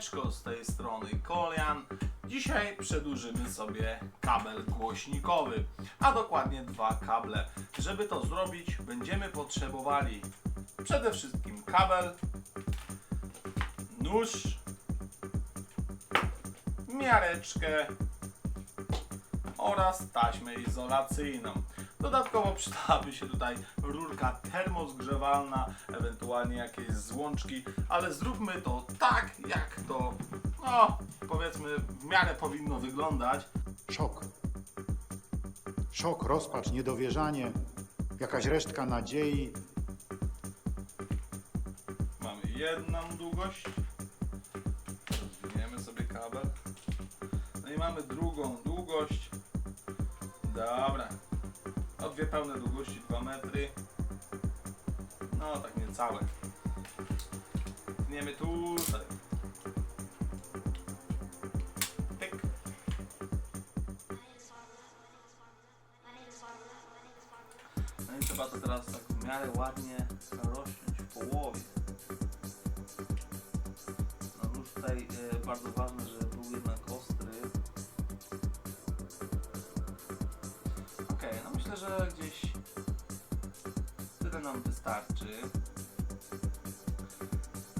Z tej strony Kolian. Dzisiaj przedłużymy sobie kabel głośnikowy, a dokładnie dwa kable. Żeby to zrobić, będziemy potrzebowali przede wszystkim kabel, nóż, miareczkę oraz taśmę izolacyjną. Dodatkowo przydałaby się tutaj rurka termozgrzewalna, ewentualnie jakieś złączki, ale zróbmy to tak, jak powiedzmy, w miarę powinno wyglądać. Szok. Szok, rozpacz, niedowierzanie, jakaś resztka nadziei. Mamy jedną długość, rozwiniemy sobie kabel, no i mamy drugą długość. Dobra, o dwie pełne długości 2 metry, no tak niecałe. Tniemy tutaj. Trzeba to teraz tak w miarę ładnie rozciąć w połowie. No już tutaj e, bardzo ważne, żeby był jednak ostry. Okej, no myślę, że gdzieś tyle nam wystarczy.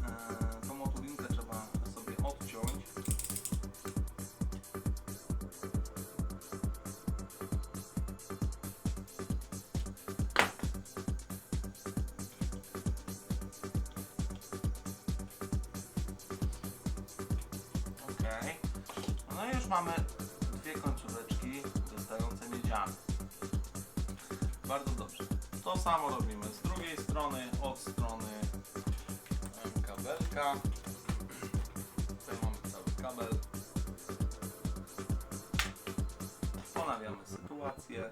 E, tą trzeba sobie odciąć. Mamy dwie końcóweczki wystające miedziane. Bardzo dobrze. To samo robimy z drugiej strony, od strony kabelka. Tutaj mamy cały kabel. Ponawiamy sytuację.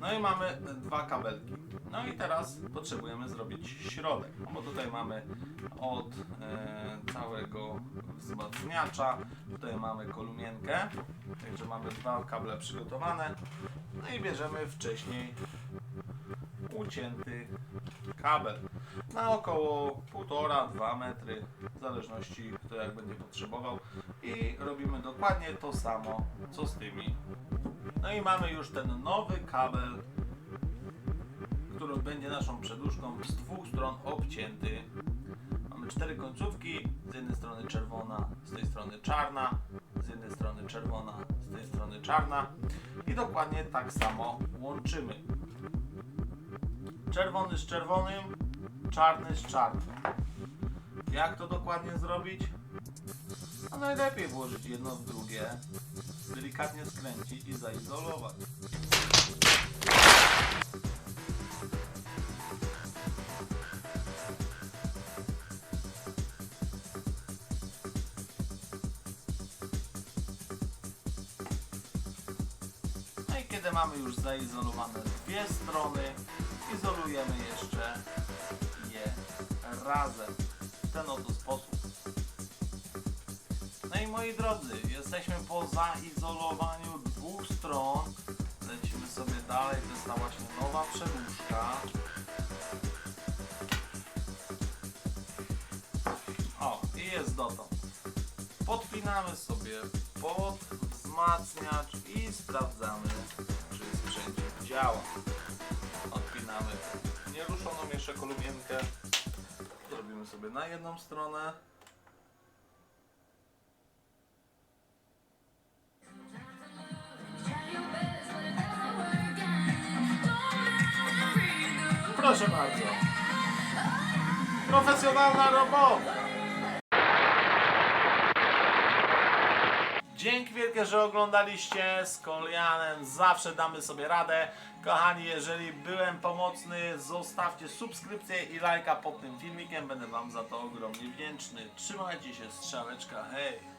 No i mamy dwa kabelki. No i teraz potrzebujemy zrobić środek. No bo tutaj mamy od e, całego wzmacniacza. Tutaj mamy kolumienkę. Także mamy dwa kable przygotowane. No i bierzemy wcześniej ucięty kabel na około 1,5-2 metry, w zależności kto jak będzie potrzebował. I robimy dokładnie to samo, co z tymi. No i mamy już ten nowy kabel, który będzie naszą przedłużką z dwóch stron obcięty. Mamy cztery końcówki, z jednej strony czerwona, z tej strony czarna, z jednej strony czerwona, z tej strony czarna i dokładnie tak samo łączymy. Czerwony z czerwonym, czarny z czarnym. Jak to dokładnie zrobić? A najlepiej włożyć jedno w drugie, delikatnie skręcić i zaizolować. Kiedy mamy już zaizolowane dwie strony, izolujemy jeszcze je razem w ten oto sposób. No i moi drodzy, jesteśmy po zaizolowaniu dwóch stron. Lecimy sobie dalej, ta właśnie nowa przedłużka. O, i jest dotąd. Podpinamy sobie pod wzmacniacz i sprawdzamy, czy sprzęt działa. Odpinamy nieruszoną jeszcze kolumienkę. Zrobimy sobie na jedną stronę. Proszę bardzo. Profesjonalna robota. Dzięki wielkie, że oglądaliście z Kolianem. Zawsze damy sobie radę. Kochani, jeżeli byłem pomocny, zostawcie subskrypcję i lajka pod tym filmikiem. Będę Wam za to ogromnie wdzięczny. Trzymajcie się, strzałeczka, hej!